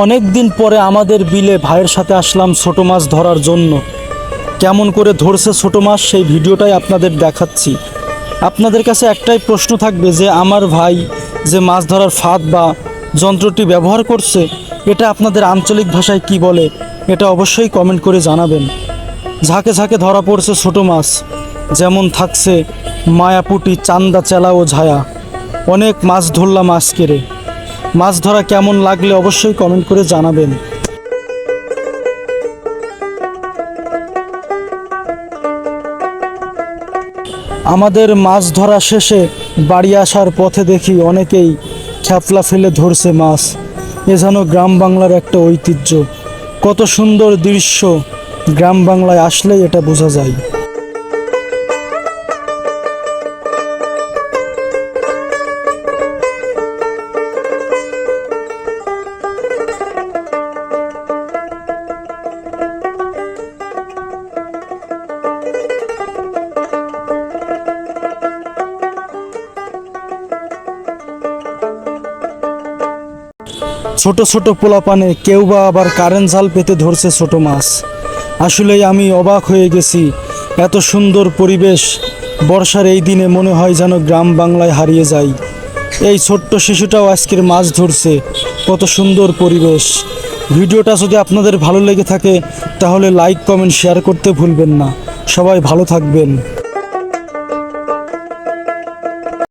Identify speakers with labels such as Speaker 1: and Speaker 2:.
Speaker 1: অনেক দিন পরে আমাদের বিলে ভাইয়ের সাথে আসলাম ছোট মাছ ধরার জন্য। কেমন করে ধরছে ছোট মাছ সেই ভিডিওটাই আপনাদের দেখাচ্ছি। আপনাদের কাছে একটাই প্রশ্ন থাকবে যে আমার ভাই যে মাছ ধরার ফাঁদ বা যন্ত্রটি ব্যবহার করছে, এটা আপনাদের আঞ্চলিক ভাষায় কি বলে, এটা অবশ্যই কমেন্ট করে জানাবেন। ঝাঁকে ঝাঁকে ধরা পড়ছে ছোট মাছ, যেমন থাকছে মায়াপুটি, চান্দা, চেলা ও ঝায়া। অনেক মাছ ধরলাম আজকেরে। মাছ ধরা কেমন লাগলে অবশ্যই কমেন্ট করে জানাবেন। আমাদের মাছ ধরা শেষে বাড়ি আসার পথে দেখি অনেকেই খ্যাপলা ফেলে ধরছে মাছ। এ যেন গ্রাম বাংলার একটা ঐতিহ্য। কত সুন্দর দৃশ্য গ্রাম বাংলায় আসলেই এটা বোঝা যায়। ছোট ছোট পোলাপানে কেউ বা আবার কারেন্ট জাল পেতে ধরছে ছোট মাছ। আসলেই আমি অবাক হয়ে গেছি, এত সুন্দর পরিবেশ, বর্ষার এই দিনে মনে হয় যেন গ্রাম বাংলায় হারিয়ে যাই। এই ছোট্ট শিশুটাও আজকের মাছ ধরছে, কত সুন্দর পরিবেশ। ভিডিওটা যদি আপনাদের ভালো লেগে থাকে, তাহলে লাইক কমেন্ট শেয়ার করতে ভুলবেন না। সবাই ভালো থাকবেন।